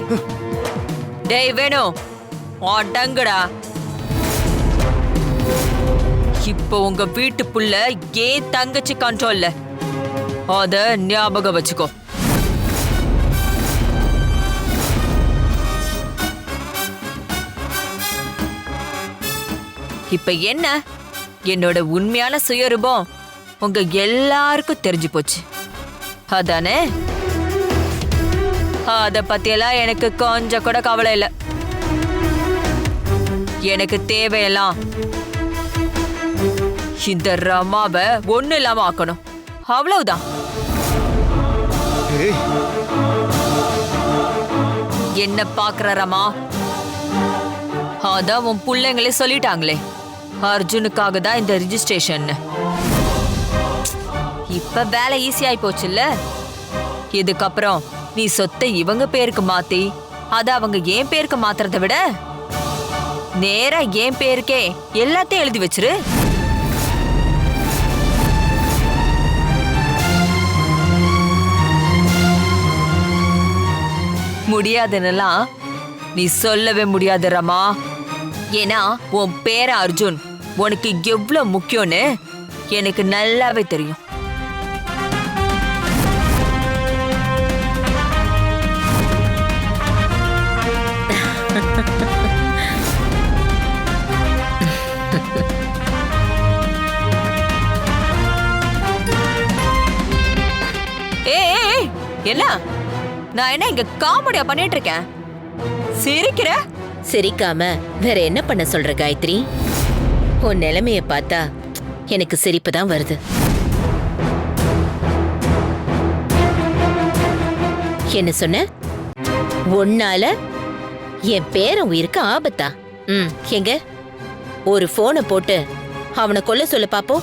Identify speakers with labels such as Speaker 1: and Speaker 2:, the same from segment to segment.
Speaker 1: டேய் டேய் வேணு அடங்குடா இப்போ உங்க வீட்டு புள்ள ஏன் தங்கச்சி கண்ட்ரோல்ல அத ஞாபகம் வச்சுக்கோ. இப்ப என்ன? என்னோட உண்மையான சுயரூபம் உங்க எல்லாருக்கும் தெரிஞ்சு போச்சு. அதானே? அத பத்தியெல்லாம் எனக்கு கொஞ்சம் கூட கவலை இல்லை. எனக்கு தேவையெல்லாம் இந்த ரமாவை ஒண்ணு இல்லாம ஆக்கணும். அவ்வளவுதான். என்ன பாக்குற ரமா அதான் உன் பிள்ளைங்களே சொல்லிட்டாங்களே. அர்ஜுனுக்காக தான் இந்த ரிஜிஸ்ட்ரேஷன் இப்ப வேலை ஈஸியாயி போச்சுல்ல? இதுக்கப்புறம் நீ சொத்தை இவங்க பேருக்கு மாத்தி அத அவங்க என் பேருக்கு மாத்துறத விட நேரா என் பேருக்கே எல்லாத்தையும் எழுதி வச்சிரு. முடியாதுன்னெல்லாம் நீ சொல்லவே முடியாது ரமா. ஏன்னா உன் பேர அர்ஜுன். உனக்கு எவ்வளவு முக்கியம்னு எனக்கு நல்லாவே தெரியும். என்ன? நான் என்ன இங்க காமெடியா பண்ணிட்டு இருக்கேன் சிரிக்கிற?
Speaker 2: சிரிக்காம வேற என்ன பண்ண சொல்ற காயத்ரி? உன் நிலைமைய பார்த்தா எனக்கு சிரிப்பு தான் வருது. என்ன சொன்ன? ஒன்னால என் பேரன் உயிருக்கு ஆபத்தா? ம் எங்க? ஒரு போனை போட்டு அவனை கொல்ல சொல்ல பாப்போம்.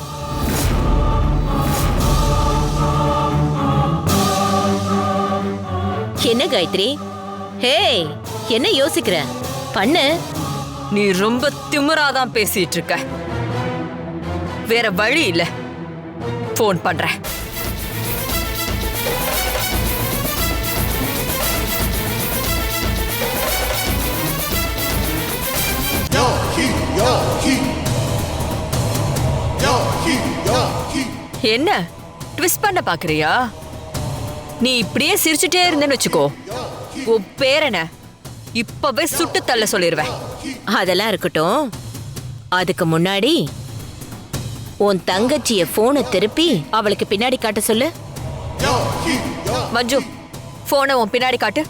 Speaker 2: என்ன காயத்ரி? ஹேய் என்ன யோசிக்கிற? பண்ணு.
Speaker 1: நீ ரொம்ப திமிராதான் பேசிட்டு இருக்க வேற வழி இல்ல. ஃபோன் பண்றேன் என்ன? ட்விஸ்ட் பண்ண பாக்குறியா? நீ இப்படியே சிரிச்சுட்டே இருந்தேன்னு வச்சுக்கோ. உன் பேரன இப்பவே சுட்டு தள்ள சொல்லிடுவேன்
Speaker 2: அதெல்லாம் இருக்கட்டும். அதுக்கு முன்னாடி உன் தங்கச்சிய போனை திருப்பி அவளுக்கு பின்னாடி காட்ட சொல்லு.
Speaker 1: மஞ்சு போனை உன் பின்னாடி காட்டு.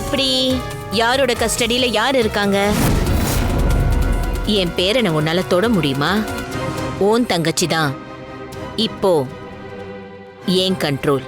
Speaker 2: எப்படி? யாரோட கஸ்டடியில யார் இருக்காங்க? என் பேரனை உன்னால தொட முடியுமா? ஓன் தங்கச்சி தான். இப்போ ஏன் கண்ட்ரோல்